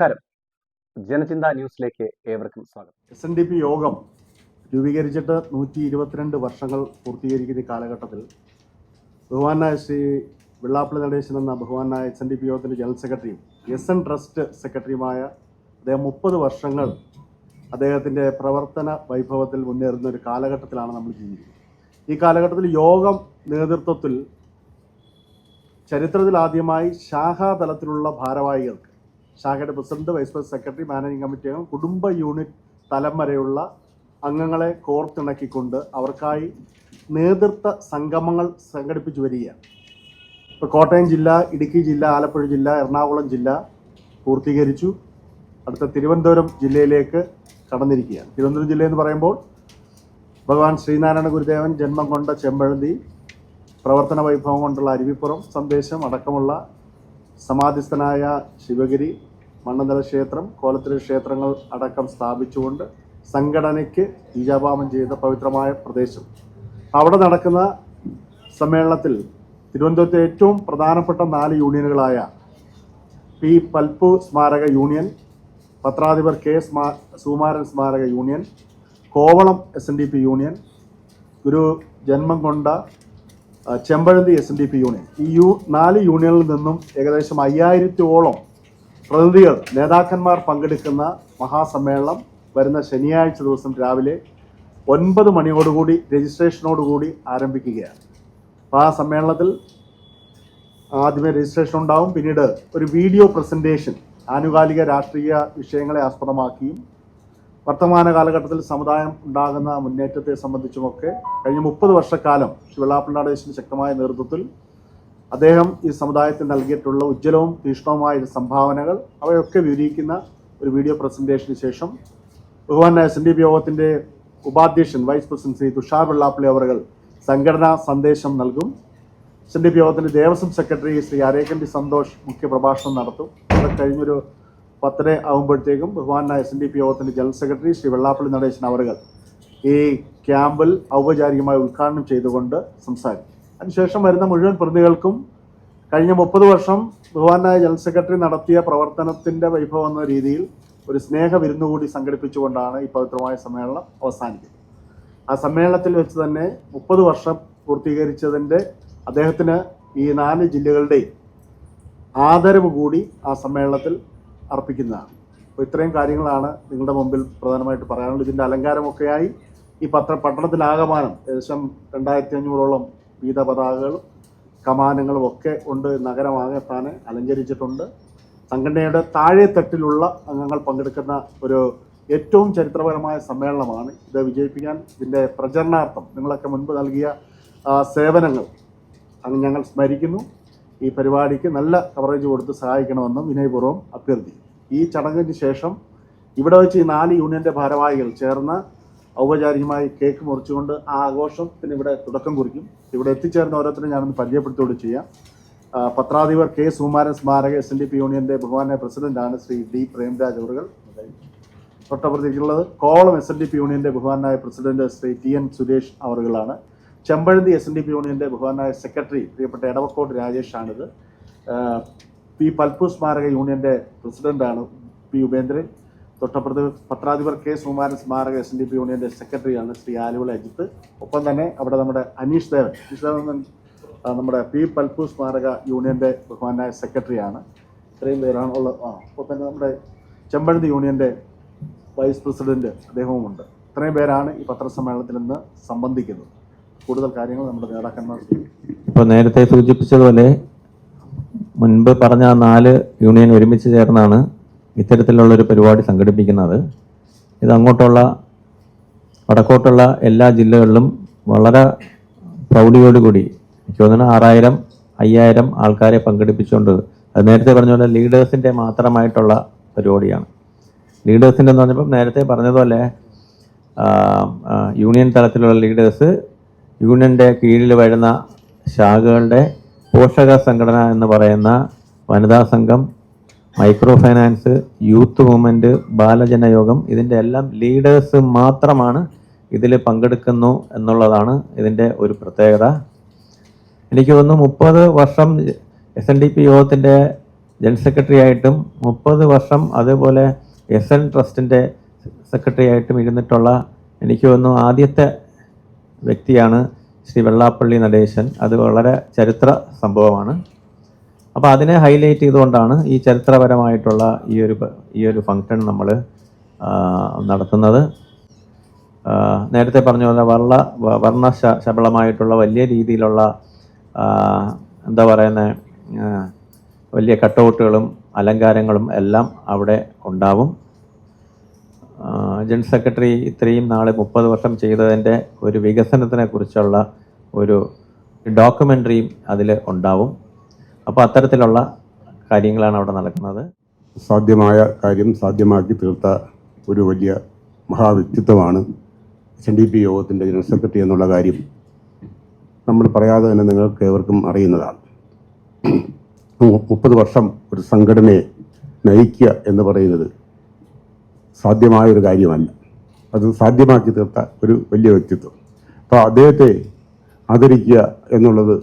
നമസ്കാരം. ജനചിന്ത ന്യൂസിലേക്ക് ഏവർക്കും സ്വാഗതം. എസ് എൻ ഡി പി യോഗം രൂപീകരിച്ചിട്ട് നൂറ്റി ഇരുപത്തിരണ്ട് വർഷങ്ങൾ പൂർത്തീകരിക്കുന്ന കാലഘട്ടത്തിൽ ബഹുമാനായ ശ്രീ വെള്ളാപ്പള്ളി നടേശൻ എന്ന ബഹുമാനായ എസ് എൻ ഡി പി യോഗത്തിന്റെ ജനറൽ സെക്രട്ടറിയും എസ് എൻ ട്രസ്റ്റ് സെക്രട്ടറിയുമായ അദ്ദേഹം മുപ്പത് വർഷങ്ങൾ അദ്ദേഹത്തിന്റെ പ്രവർത്തന വൈഭവത്തിൽ മുന്നേറുന്ന ഒരു കാലഘട്ടത്തിലാണ് നമ്മൾ ജീവിക്കുന്നത്. ഈ കാലഘട്ടത്തിൽ യോഗം നേതൃത്വത്തിൽ ചരിത്രത്തിൽ ആദ്യമായി ശാഖാതലത്തിലുള്ള ഭാരവാഹികൾക്ക് ശാഖയുടെ president vice president secretary managing committee അംഗം കുടുംബ യൂണിറ്റ് തലം വരെയുള്ള അംഗങ്ങളെ കോർത്തിണക്കിക്കൊണ്ട് അവർക്കായി നേതൃത്വ സംഗമങ്ങൾ സംഘടിപ്പിച്ചു വരികയാണ്. ഇപ്പോൾ കോട്ടയം ജില്ല ഇടുക്കി ജില്ല ആലപ്പുഴ ജില്ല എറണാകുളം ജില്ല പൂർത്തീകരിച്ചു. അടുത്ത തിരുവനന്തപുരം ജില്ലയിലേക്ക് കടന്നിരിക്കുകയാണ്. തിരുവനന്തപുരം ജില്ല എന്ന് പറയുമ്പോൾ ഭഗവാൻ ശ്രീനാരായണ ഗുരുദേവൻ ജന്മം കൊണ്ട ചെമ്പഴന്തി പ്രവർത്തന വൈഭവം കൊണ്ടുള്ള അരുവിപ്പുറം സന്ദേശം അടക്കമുള്ള സമാധിസ്ഥനായ ശിവഗിരി മണ്ണന്തല ക്ഷേത്രം കോലത്തിലെ ക്ഷേത്രങ്ങൾ അടക്കം സ്ഥാപിച്ചുകൊണ്ട് സംഘടനയ്ക്ക് ഈജാപാമം ചെയ്ത പവിത്രമായ പ്രദേശം. അവിടെ നടക്കുന്ന സമ്മേളനത്തിൽ തിരുവനന്തപുരത്തെ ഏറ്റവും പ്രധാനപ്പെട്ട നാല് യൂണിയനുകളായ പി. പൽപ്പു സ്മാരക യൂണിയൻ പത്രാധിപർ കെ. സ്മാ സുമാരൻ സ്മാരക union Kovalam S N D P union ഗുരു ജന്മം കൊണ്ട Chempazhanthy S N D P union. ഈ യു നാല് യൂണിയനിൽ നിന്നും ഏകദേശം അയ്യായിരത്തോളം പ്രതിനിധികൾ നേതാക്കന്മാർ പങ്കെടുക്കുന്ന മഹാസമ്മേളനം വരുന്ന ശനിയാഴ്ച ദിവസം രാവിലെ ഒൻപത് മണിയോടുകൂടി രജിസ്ട്രേഷനോടുകൂടി ആരംഭിക്കുകയാണ്. അപ്പോൾ ആ സമ്മേളനത്തിൽ ആദ്യമേ രജിസ്ട്രേഷൻ ഉണ്ടാവും. പിന്നീട് ഒരു വീഡിയോ പ്രസന്റേഷൻ ആനുകാലിക രാഷ്ട്രീയ വിഷയങ്ങളെ ആസ്പദമാക്കിയും വർത്തമാന കാലഘട്ടത്തിൽ സമുദായം ഉണ്ടാകുന്ന മുന്നേറ്റത്തെ സംബന്ധിച്ചുമൊക്കെ കഴിഞ്ഞ മുപ്പത് വർഷക്കാലം ശ്രീ വെള്ളാപ്പിള്ളാടേശിന്റെ ശക്തമായ നേതൃത്വത്തിൽ അദ്ദേഹം ഈ സമുദായത്തിന് നൽകിയിട്ടുള്ള ഉജ്ജ്വലവും തീഷ്ണവുമായ സംഭാവനകൾ അവയൊക്കെ വിവരിക്കുന്ന ഒരു വീഡിയോ പ്രസന്റേഷന് ശേഷം ബഹുമാനായ എസ് എൻ ഡി പി യോഗത്തിന്റെ ഉപാധ്യക്ഷൻ വൈസ് പ്രസിഡന്റ് ശ്രീ തുഷാർ വെള്ളാപ്പള്ളി അവറുകൾ സംഘടനാ സന്ദേശം നൽകും. എസ് എൻ ഡി പി യോഗത്തിന്റെ ദേവസ്വം സെക്രട്ടറി ശ്രീ അരേക്കണ്ടി സന്തോഷ് മുഖ്യപ്രഭാഷണം നടത്തും. അത് കഴിഞ്ഞൊരു പത്തര ആകുമ്പോഴത്തേക്കും ബഹുമാനായ എസ് എൻ ഡി പി യോഗത്തിന്റെ ജനറൽ സെക്രട്ടറി ശ്രീ വെള്ളാപ്പള്ളി നടേശൻ അവറുകൾ ഈ ക്യാമ്പിൽ ഔപചാരികമായി ഉദ്ഘാടനം ചെയ്തുകൊണ്ട് സംസാരിക്കും. അതിനുശേഷം വരുന്ന മുഴുവൻ പ്രതികൾക്കും കഴിഞ്ഞ മുപ്പത് വർഷം ബഹുമാനായ ജനറൽ സെക്രട്ടറി നടത്തിയ പ്രവർത്തനത്തിന്റെ വൈഭവം എന്ന രീതിയിൽ ഒരു സ്നേഹ വിരുന്നു കൂടി സംഘടിപ്പിച്ചുകൊണ്ടാണ് ഈ പവിത്രമായ സമ്മേളനം അവസാനിക്കുന്നത്. ആ സമ്മേളനത്തിൽ വെച്ച് തന്നെ മുപ്പത് വർഷം പൂർത്തീകരിച്ചതിന്റെ അദ്ദേഹത്തിന് ഈ നാല് ജില്ലകളുടെയും ആദരവ് കൂടി ആ സമ്മേളനത്തിൽ അർപ്പിക്കുന്നതാണ്. അപ്പോൾ ഇത്രയും കാര്യങ്ങളാണ് നിങ്ങളുടെ മുമ്പിൽ പ്രധാനമായിട്ട് പറയാനുള്ളത്. ഇതിന്റെ അലങ്കാരമൊക്കെയായി ഈ പത്ര പട്ടണത്തിലാകമാനം ഏകദേശം രണ്ടായിരത്തി അഞ്ഞൂറോളം വിവിധ പതാകകളും കമാനങ്ങളും ഒക്കെ ഉണ്ട് നഗരമാകെ താനെ അലങ്കരിച്ചിട്ടുണ്ട്. സംഘടനയുടെ താഴെത്തട്ടിലുള്ള അംഗങ്ങൾ പങ്കെടുക്കുന്ന ഒരു ഏറ്റവും ചരിത്രപരമായ സമ്മേളനമാണ് ഇത്. വിജയിപ്പിക്കാൻ ഇതിന്റെ പ്രചരണാർത്ഥം നിങ്ങളൊക്കെ മുൻപ് നൽകിയ സേവനങ്ങൾ അങ്ങ് ഞങ്ങൾ സ്മരിക്കുന്നു. ഈ പരിപാടിക്ക് നല്ല കവറേജ് കൊടുത്ത് സഹായിക്കണമെന്നും വിനയപൂർവം അഭ്യർത്ഥിക്കും ഈ ചടങ്ങിന് ശേഷം ഇവിടെ വെച്ച് ഈ നാല് യൂണിയന്റെ ഭാരവാഹികൾ ചേർന്ന് ഔപചാരികമായി കേക്ക് മുറിച്ചുകൊണ്ട് ആ ആഘോഷത്തിന് ഇവിടെ തുടക്കം കുറിക്കും. ഇവിടെ എത്തിച്ചേർന്ന ഓരോരുത്തരും ഞാനൊന്ന് പരിചയപ്പെടുത്തുകൂടി ചെയ്യാം. പത്രാധിപർ കെ സുമാരൻ സ്മാരക എസ് എൻ ഡി പി യൂണിയന്റെ ബഹുമാന പ്രസിഡന്റാണ് ശ്രീ ഡി പ്രേംരാജ് അവറുകൾ. തൊട്ടപ്പുറത്തേക്കുള്ളത് കോളം എസ് എൻ ഡി പി യൂണിയന്റെ ബഹുമാനായ president Shri T N Suresh അവറുകളാണ്. Chempazhanthy S N D P യൂണിയന്റെ ബഹുമാനായ സെക്രട്ടറി പ്രിയപ്പെട്ട എടവക്കോട് രാജേഷാണിത്. പി പൽപ്പു സ്മാരക യൂണിയന്റെ പ്രസിഡന്റാണ് പി ഉപേന്ദ്രൻ. തൊട്ടപ്പുറത്ത് പത്രാധിപർ കെ സുമാരൻ സ്മാരക എസ് എൻ ഡി പി യൂണിയന്റെ സെക്രട്ടറിയാണ് ശ്രീ ആലുവള അജിത്ത്. ഒപ്പം തന്നെ അവിടെ നമ്മുടെ അനീഷ് ദേവൻ. അനീഷ് ദേവൻ നമ്മുടെ പി പൽപ്പു സ്മാരക യൂണിയന്റെ ബഹുമാനായ സെക്രട്ടറിയാണ്. ഇത്രയും പേരാണ് ഉള്ളത് ആ ഒപ്പം തന്നെ നമ്മുടെ ചെമ്പഴന്തി യൂണിയന്റെ വൈസ് പ്രസിഡന്റ് അദ്ദേഹവുമുണ്ട്. ഇത്രയും പേരാണ് ഈ പത്രസമ്മേളനത്തിൽ നിന്ന് സംബന്ധിക്കുന്നത്. കൂടുതൽ കാര്യങ്ങൾ നമ്മുടെ നേതാക്കന്മാർ. ഇപ്പോൾ നേരത്തെ സൂചിപ്പിച്ചതുപോലെ മുൻപ് പറഞ്ഞ നാല് യൂണിയൻ ഒരുമിച്ച് ചേർന്നാണ് ഇത്തരത്തിലുള്ള ഒരു പരിപാടി സംഘടിപ്പിക്കുന്നത്. ഇത് അങ്ങോട്ടുള്ള വടക്കോട്ടുള്ള എല്ലാ ജില്ലകളിലും വളരെ പ്രൗഢിയോടുകൂടി തോന്നുന്നു ആറായിരം അയ്യായിരം ആൾക്കാരെ പങ്കെടുപ്പിച്ചുകൊണ്ട് അത് നേരത്തെ പറഞ്ഞ പോലെ ലീഡേഴ്സിന്റെ മാത്രമായിട്ടുള്ള പരിപാടിയാണ്. ലീഡേഴ്സിന്റെ എന്ന് പറഞ്ഞപ്പോൾ നേരത്തെ പറഞ്ഞതുപോലെ യൂണിയൻ തലത്തിലുള്ള ലീഡേഴ്സ് യൂണിയന്റെ കീഴിൽ വരുന്ന ശാഖകളുടെ പോഷക സംഘടന എന്ന് പറയുന്ന വനിതാ സംഘം micro finance youth movement Balajanayogam ഇതിന്റെ എല്ലാം ലീഡേഴ്സ് മാത്രമാണ് ഇതിൽ പങ്കെടുക്കുന്നു എന്നുള്ളതാണ് ഇതിന്റെ ഒരു പ്രത്യേകത. എനിക്ക് തോന്നുന്നു മുപ്പത് വർഷം എസ് എൻ ഡി പി യോഗത്തിന്റെ ജനറൽ സെക്രട്ടറി ആയിട്ടും മുപ്പത് വർഷം അതേപോലെ എസ് എൻ ട്രസ്റ്റിന്റെ സെക്രട്ടറി ആയിട്ടും ഇരുന്നിട്ടുള്ള എനിക്ക് തോന്നുന്നു ആദ്യത്തെ വ്യക്തിയാണ് ശ്രീ വെള്ളാപ്പള്ളി നടേശൻ. അത് വളരെ ചരിത്ര സംഭവമാണ്. അപ്പോൾ അതിനെ ഹൈലൈറ്റ് ചെയ്തുകൊണ്ടാണ് ഈ ചരിത്രപരമായിട്ടുള്ള ഈ ഒരു ഈ ഒരു ഫംഗ്ഷൻ നമ്മൾ നടത്തുന്നത്. നേരത്തെ പറഞ്ഞ പോലെ വർണ വർണ ശബളമായിട്ടുള്ള വലിയ രീതിയിലുള്ള എന്താ പറയുന്നത് വലിയ കട്ടൗട്ടുകളും അലങ്കാരങ്ങളും എല്ലാം അവിടെ ഉണ്ടാവും. ജനറൽ സെക്രട്ടറി ഇത്രയും നാൾ മുപ്പത് വർഷം ചെയ്തതിന്റെ ഒരു വികസനത്തിനെ കുറിച്ചുള്ള ഒരു ഡോക്യുമെന്ററിയും അതിൽ ഉണ്ടാവും. അപ്പോൾ അത്തരത്തിലുള്ള കാര്യങ്ങളാണ് അവിടെ നടക്കുന്നത്. സാധ്യമായ കാര്യം സാധ്യമാക്കി തീർത്ത ഒരു വലിയ മഹാവ്യക്തിത്വമാണ് എസ് എൻ ഡി പി യോഗത്തിന്റെ ജനറൽ സെക്രട്ടറി എന്നുള്ള കാര്യം നമ്മൾ പറയാതെ തന്നെ നിങ്ങൾക്ക് ഏവർക്കും അറിയുന്നതാണ്. മുപ്പത് വർഷം ഒരു സംഘടനയെ നയിക്കുക എന്ന് പറയുന്നത് സാധ്യമായ ഒരു കാര്യമല്ല. അത് സാധ്യമാക്കി തീർത്ത ഒരു വലിയ വ്യക്തിത്വം. അപ്പോൾ അദ്ദേഹത്തെ ആദരിക്കുക എന്നുള്ളത്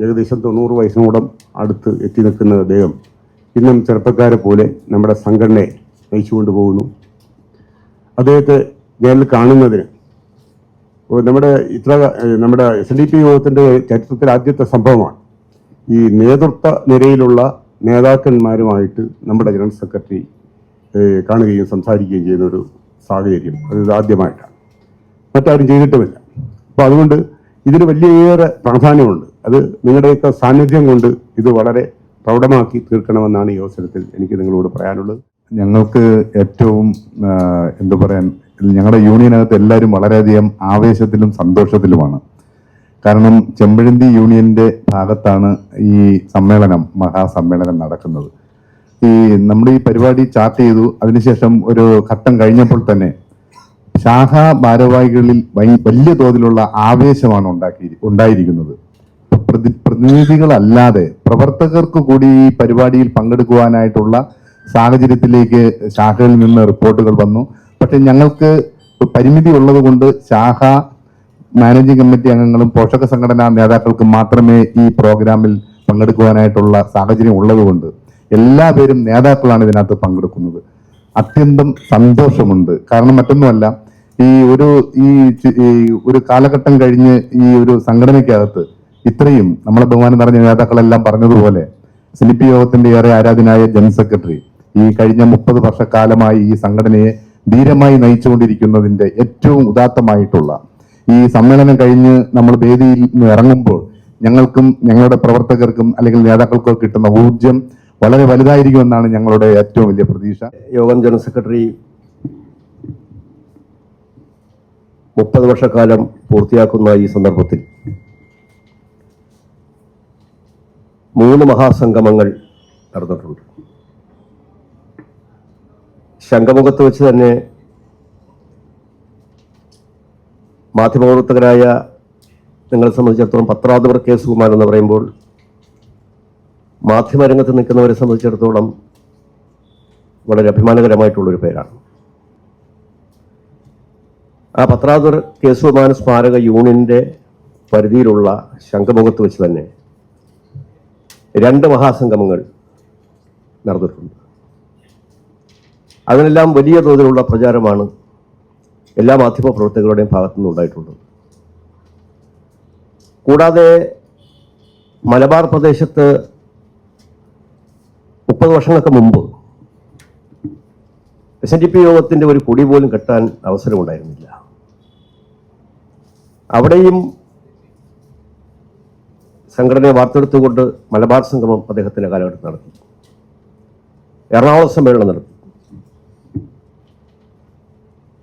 ഏകദേശം തൊണ്ണൂറ് വയസ്സിനോടം അടുത്ത് എത്തി നിൽക്കുന്ന അദ്ദേഹം ഇന്നും ചെറുപ്പക്കാരെ പോലെ നമ്മുടെ സംഘടനയെ നയിച്ചുകൊണ്ട് പോകുന്നു. അദ്ദേഹത്തെ ജയിലിൽ കാണുന്നതിന് നമ്മുടെ ഇത്ര നമ്മുടെ എസ് ഡി പി യോഗത്തിന്റെ ചരിത്രത്തിൽ ആദ്യത്തെ സംഭവമാണ് ഈ നേതൃത്വ നിരയിലുള്ള നേതാക്കന്മാരുമായിട്ട് നമ്മുടെ ജനറൽ സെക്രട്ടറി കാണുകയും സംസാരിക്കുകയും ചെയ്യുന്ന ഒരു സാഹചര്യം. അത് ആദ്യമായിട്ടാണ്. മറ്റാരും ചെയ്തിട്ടുമില്ല. അപ്പോൾ അതുകൊണ്ട് ഇതിന് വലിയേറെ പ്രാധാന്യമുണ്ട്. അത് നിങ്ങളുടെയൊക്കെ സാന്നിധ്യം കൊണ്ട് ഇത് വളരെ പ്രൗഢമാക്കി തീർക്കണമെന്നാണ് ഈ അവസരത്തിൽ എനിക്ക് നിങ്ങളോട് പറയാനുള്ളത്. ഞങ്ങൾക്ക് ഏറ്റവും എന്താ പറയാൻ ഞങ്ങളുടെ യൂണിയനകത്ത് എല്ലാവരും വളരെയധികം ആവേശത്തിലും സന്തോഷത്തിലുമാണ്. കാരണം ചെമ്പഴന്തി യൂണിയന്റെ ഭാഗത്താണ് ഈ സമ്മേളനം മഹാസമ്മേളനം നടക്കുന്നത്. ഈ നമ്മുടെ ഈ പരിപാടി ചാർട്ട് ചെയ്തു അതിനുശേഷം ഒരു ഘട്ടം കഴിഞ്ഞപ്പോൾ തന്നെ ശാഖാ ഭാരവാഹികളിൽ വലിയ തോതിലുള്ള ആവേശമാണ് ഉണ്ടാക്കി ഉണ്ടായിരിക്കുന്നത്. പ്രതി പ്രതിനിധികളല്ലാതെ പ്രവർത്തകർക്ക് കൂടി ഈ പരിപാടിയിൽ പങ്കെടുക്കുവാനായിട്ടുള്ള സാഹചര്യത്തിലേക്ക് ശാഖയിൽ നിന്ന് റിപ്പോർട്ടുകൾ വന്നു. പക്ഷെ ഞങ്ങൾക്ക് പരിമിതി ഉള്ളത് കൊണ്ട് ശാഖ മാനേജിംഗ് കമ്മിറ്റി അംഗങ്ങളും പോഷക സംഘടനാ നേതാക്കൾക്ക് മാത്രമേ ഈ പ്രോഗ്രാമിൽ പങ്കെടുക്കുവാനായിട്ടുള്ള സാഹചര്യം ഉള്ളതുകൊണ്ട് എല്ലാ പേരും നേതാക്കളാണ് ഇതിനകത്ത് പങ്കെടുക്കുന്നത്. അത്യന്തം സന്തോഷമുണ്ട്. കാരണം മറ്റൊന്നുമല്ല ഈ ഒരു ഈ ഒരു കാലഘട്ടം കഴിഞ്ഞ് ഈ ഒരു സംഘടനയ്ക്കകത്ത് ഇത്രയും നമ്മളെ ബഹുമാനം നിറഞ്ഞ നേതാക്കളെല്ലാം പറഞ്ഞതുപോലെ സിലിപ്പി യോഗത്തിന്റെ ഏറെ ആരാധനായ ജനറൽ സെക്രട്ടറി ഈ കഴിഞ്ഞ മുപ്പത് വർഷക്കാലമായി ഈ സംഘടനയെ ധീരമായി നയിച്ചുകൊണ്ടിരിക്കുന്നതിന്റെ ഏറ്റവും ഉദാത്തമായിട്ടുള്ള ഈ സമ്മേളനം കഴിഞ്ഞ് നമ്മൾ വേദിയിൽ ഇറങ്ങുമ്പോൾ ഞങ്ങൾക്കും ഞങ്ങളുടെ പ്രവർത്തകർക്കും അല്ലെങ്കിൽ നേതാക്കൾക്കും കിട്ടുന്ന ഊർജം വളരെ വലുതായിരിക്കുമെന്നാണ് ഞങ്ങളുടെ ഏറ്റവും വലിയ പ്രതീക്ഷ. യോഗം ജനറൽ സെക്രട്ടറി മുപ്പത് വർഷക്കാലം പൂർത്തിയാക്കുന്ന ഈ സന്ദർഭത്തിൽ മൂന്ന് മഹാസംഗമങ്ങൾ നടന്നിട്ടുണ്ട്. ശംഖമുഖത്ത് വെച്ച് തന്നെ മാധ്യമപ്രവർത്തകരായ നിങ്ങളെ സംബന്ധിച്ചിടത്തോളം പത്രാധിപർ കെ സുകുമാരൻ എന്ന് പറയുമ്പോൾ മാധ്യമരംഗത്ത് നിൽക്കുന്നവരെ സംബന്ധിച്ചിടത്തോളം വളരെ അഭിമാനകരമായിട്ടുള്ളൊരു പേരാണ്. ആ പത്രാധിപർ കെ സുകുമാരൻ സ്മാരക യൂണിയന്റെ പരിധിയിലുള്ള ശംഖമുഖത്ത് വെച്ച് തന്നെ രണ്ട് മഹാസംഗമങ്ങൾ നടന്നിട്ടുണ്ട്. അതിനെല്ലാം വലിയ തോതിലുള്ള പ്രചാരമാണ് എല്ലാ മാധ്യമ പ്രവർത്തകരുടെയും ഭാഗത്തു നിന്നുണ്ടായിട്ടുള്ളത് കൂടാതെ മലബാർ പ്രദേശത്ത് മുപ്പത് വർഷങ്ങൾക്ക് മുമ്പ് എസ് എൻ ഡി പി യോഗത്തിന്റെ ഒരു കൊടി പോലും കെട്ടാൻ അവസരമുണ്ടായിരുന്നില്ല. അവിടെയും സംഘടനയെ വാർത്തെടുത്തുകൊണ്ട് മലബാർ സംഗമം അദ്ദേഹത്തിന്റെ കാലഘട്ടത്തിൽ നടത്തി എറണാകുളം സമ്മേളനം നടത്തി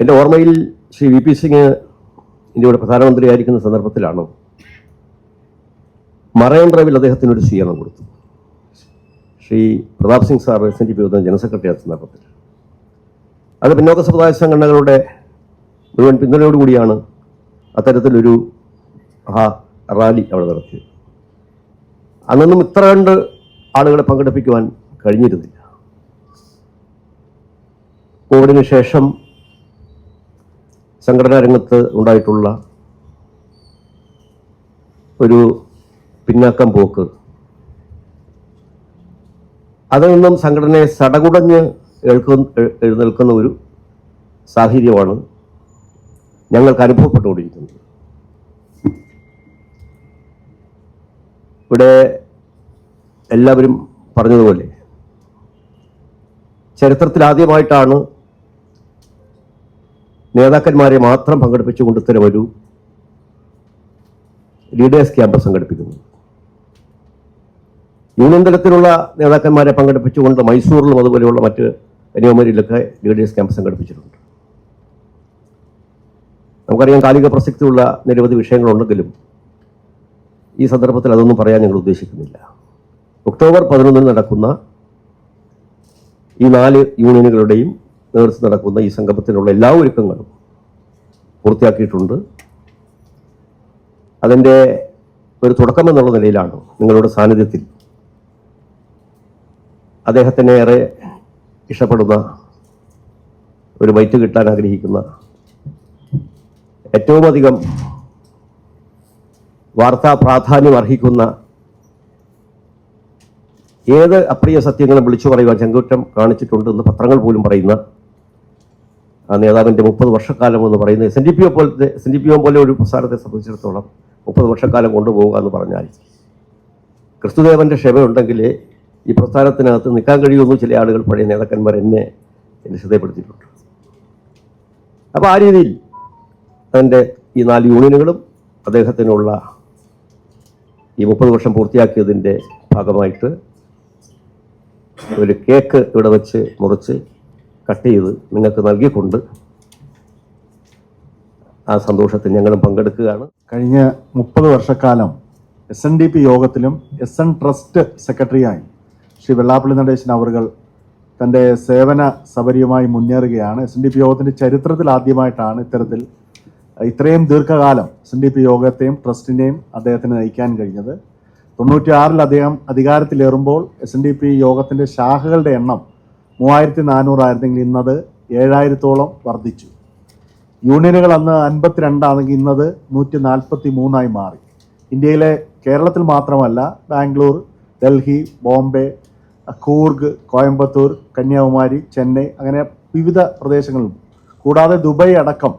എന്റെ ഓർമ്മയിൽ ശ്രീ വി പി സിംഗ് ഇന്ത്യയുടെ പ്രധാനമന്ത്രിയായിരിക്കുന്ന സന്ദർഭത്തിലാണ്? മറൈൻ ഡ്രൈവിൽ അദ്ദേഹത്തിന് ഒരു സ്വീകരണം കൊടുത്തു. Shri Pratap Singh sir S N D P general secretary ആ സന്ദർഭത്തിൽ. അത് പിന്നോക്ക സമുദായ സംഘടനകളുടെ മുഴുവൻ പിന്തുണയോടുകൂടിയാണ് അത്തരത്തിലൊരു ആ റാലി അവിടെ നടത്തിയത്. അന്നൊന്നും ഇത്ര കണ്ട് ആളുകളെ പങ്കെടുപ്പിക്കുവാൻ കഴിഞ്ഞിരുന്നില്ല. കോവിഡിന് ശേഷം സംഘടനാ രംഗത്ത് ഉണ്ടായിട്ടുള്ള ഒരു പിന്നാക്കം പോക്ക്. അതിൽ നിന്നും സംഘടനയെ സടകുടഞ്ഞ് എഴുന്നേൽക്കുന്ന ഒരു സാഹചര്യമാണ് ഞങ്ങൾക്ക് അനുഭവപ്പെട്ടുകൊണ്ടിരിക്കുന്നത്. ഇവിടെ എല്ലാവരും പറഞ്ഞതുപോലെ ചരിത്രത്തിൽ ആദ്യമായിട്ടാണ് നേതാക്കന്മാരെ മാത്രം പങ്കെടുപ്പിച്ചുകൊണ്ട് ഇത്തരം ഒരു ലീഡേഴ്സ് ക്യാമ്പ് സംഘടിപ്പിക്കുന്നത്. യൂണിയൻ തലത്തിലുള്ള നേതാക്കന്മാരെ പങ്കെടുപ്പിച്ചുകൊണ്ട് മൈസൂറിലും അതുപോലെയുള്ള മറ്റ് കന്യാകുമാരിയിലൊക്കെ ലീഡേഴ്സ് ക്യാമ്പ് സംഘടിപ്പിച്ചിട്ടുണ്ട്. നമുക്കറിയാം കാലിക പ്രസക്തിയുള്ള നിരവധി വിഷയങ്ങളുണ്ടെങ്കിലും ഈ സന്ദർഭത്തിൽ അതൊന്നും പറയാൻ ഞങ്ങൾ ഉദ്ദേശിക്കുന്നില്ല. ഒക്ടോബർ പതിനൊന്നിന് നടക്കുന്ന ഈ നാല് യൂണിയനുകളുടെയും നേതൃത്വം നടക്കുന്ന ഈ സംഗമത്തിനുള്ള എല്ലാ ഒരുക്കങ്ങളും പൂർത്തിയാക്കിയിട്ടുണ്ട്. അതിന്റെ ഒരു തുടക്കം എന്നുള്ള നിലയിലാണ് നിങ്ങളുടെ സാന്നിധ്യത്തിൽ അദ്ദേഹത്തിന് ഏറെ ഇഷ്ടപ്പെടുന്ന ഒരു വൈറ്റ് കിട്ടാൻ ആഗ്രഹിക്കുന്ന ഏറ്റവും അധികം വാർത്താ പ്രാധാന്യം അർഹിക്കുന്ന ഏത് അപ്രിയ സത്യങ്ങളും വിളിച്ചു പറയുവാൻ ചെങ്കുറ്റം കാണിച്ചിട്ടുണ്ട് എന്ന് പത്രങ്ങൾ പോലും പറയുന്ന ആ നേതാവിന്റെ മുപ്പത് വർഷക്കാലം എന്ന് പറയുന്നത് എസ് എൻ ഡി പി ഒ പോലത്തെ എസ് എൻ ഡി പി ഒ പോലെ ഒരു പ്രസ്ഥാനത്തെ സംബന്ധിച്ചിടത്തോളം മുപ്പത് വർഷക്കാലം കൊണ്ടുപോകുക എന്ന് പറഞ്ഞാൽ ക്രിസ്തുദേവന്റെ ക്ഷമയുണ്ടെങ്കിൽ ഈ പ്രസ്ഥാനത്തിനകത്ത് നിൽക്കാൻ കഴിയുമെന്ന് ചില ആളുകൾ പഴയ നേതാക്കന്മാർ എന്നെ എന്നെ ശ്രദ്ധപ്പെടുത്തിയിട്ടുണ്ട് അപ്പോൾ ആ രീതിയിൽ അതിന്റെ ഈ നാല് യൂണിയനുകളും അദ്ദേഹത്തിനുള്ള ഈ മുപ്പത് വർഷം പൂർത്തിയാക്കിയതിന്റെ ഭാഗമായിട്ട് ഒരു കേക്ക് ഇവിടെ വെച്ച് മുറിച്ച് കട്ട് ചെയ്ത് നിങ്ങൾക്ക് നൽകിക്കൊണ്ട് ആ സന്തോഷത്തിൽ ഞങ്ങളും പങ്കെടുക്കുകയാണ്. കഴിഞ്ഞ മുപ്പത് വർഷക്കാലം എസ് എൻ ഡി പി യോഗത്തിലും എസ് എൻ ട്രസ്റ്റ് സെക്രട്ടറിയായി ശ്രീ വെള്ളാപ്പള്ളി നടേശൻ അവർകൾ തന്റെ സേവന സബരിയുമായി മുന്നേറുകയാണ്. എസ് എൻ ഡി പി യോഗത്തിന്റെ ചരിത്രത്തിൽ ആദ്യമായിട്ടാണ് ഇത്തരത്തിൽ ഇത്രയും ദീർഘകാലം എസ് എൻ ഡി പി യോഗത്തെയും ട്രസ്റ്റിനെയും അദ്ദേഹത്തിന് നയിക്കാൻ കഴിഞ്ഞത്. തൊണ്ണൂറ്റിയാറിൽ അദ്ദേഹം അധികാരത്തിലേറുമ്പോൾ എസ് എൻ ഡി പി യോഗത്തിന്റെ ശാഖകളുടെ എണ്ണം മൂവായിരത്തി നാനൂറായിരുന്നെങ്കിൽ ഇന്നത് ഏഴായിരത്തോളം വർദ്ധിച്ചു. യൂണിയനുകൾ അന്ന് അൻപത്തിരണ്ടാണെങ്കിൽ ഇന്നത് നൂറ്റി നാൽപ്പത്തി മൂന്നായി മാറി. ഇന്ത്യയിലെ കേരളത്തിൽ മാത്രമല്ല ബാംഗ്ലൂർ ഡൽഹി ബോംബെ കൂർഗ് കോയമ്പത്തൂർ കന്യാകുമാരി ചെന്നൈ അങ്ങനെ വിവിധ പ്രദേശങ്ങളിലും. കൂടാതെ ദുബായ് അടക്കം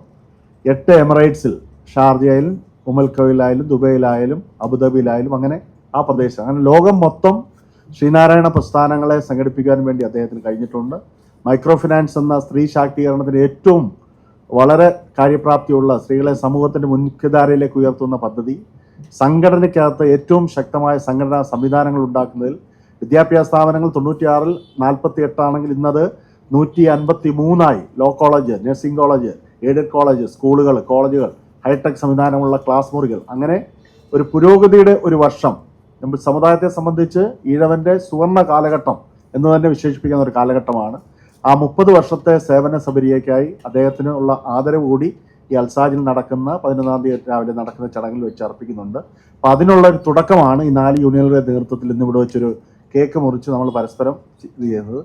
എട്ട് എമിറേറ്റ്സിൽ ഷാർജയിലും ഉമൽക്കോയിലായാലും ദുബൈയിലായാലും അബുദാബിയിലായാലും അങ്ങനെ ആ പ്രദേശം. അങ്ങനെ ലോകം മൊത്തം ശ്രീനാരായണ പ്രസ്ഥാനങ്ങളെ സംഘടിപ്പിക്കാൻ വേണ്ടി അദ്ദേഹത്തിന് കഴിഞ്ഞിട്ടുണ്ട്. മൈക്രോ ഫിനാൻസ് എന്ന സ്ത്രീ ശാക്തീകരണത്തിന് ഏറ്റവും വളരെ കാര്യപ്രാപ്തിയുള്ള സ്ത്രീകളെ സമൂഹത്തിന്റെ മുൻകിധാരയിലേക്ക് ഉയർത്തുന്ന പദ്ധതി. സംഘടനയ്ക്കകത്ത് ഏറ്റവും ശക്തമായ സംഘടനാ സംവിധാനങ്ങൾ ഉണ്ടാക്കുന്നതിൽ വിദ്യാഭ്യാസ സ്ഥാപനങ്ങൾ തൊണ്ണൂറ്റിയാറിൽ നാൽപ്പത്തി എട്ടാണെങ്കിൽ ഇന്നത് നൂറ്റി അൻപത്തി മൂന്നായി law college nursing college aided college സ്കൂളുകൾ കോളേജുകൾ ഹൈടെക് സംവിധാനമുള്ള ക്ലാസ് മുറികൾ അങ്ങനെ ഒരു പുരോഗതിയുടെ ഒരു വർഷം നമ്മൾ സമുദായത്തെ സംബന്ധിച്ച് ഈഴവന്റെ സുവർണ കാലഘട്ടം എന്ന് തന്നെ വിശേഷിപ്പിക്കുന്ന ഒരു കാലഘട്ടമാണ്. ആ മുപ്പത് വർഷത്തെ സേവന സബരിയയ്ക്കായി അദ്ദേഹത്തിനുള്ള ആദരവ് കൂടി ഈ അൽസാജിൽ നടക്കുന്ന പതിനൊന്നാം തീയതി രാവിലെ നടക്കുന്ന ചടങ്ങിൽ വെച്ച് അർപ്പിക്കുന്നുണ്ട്. അപ്പം അതിനുള്ള ഒരു തുടക്കമാണ് ഈ നാല് യൂണിയനുകളുടെ നേതൃത്വത്തിൽ ഇന്ന് ഇവിടെ വെച്ചൊരു കേക്ക് മുറിച്ച് നമ്മൾ പരസ്പരം ഇത് ചെയ്യുന്നത്.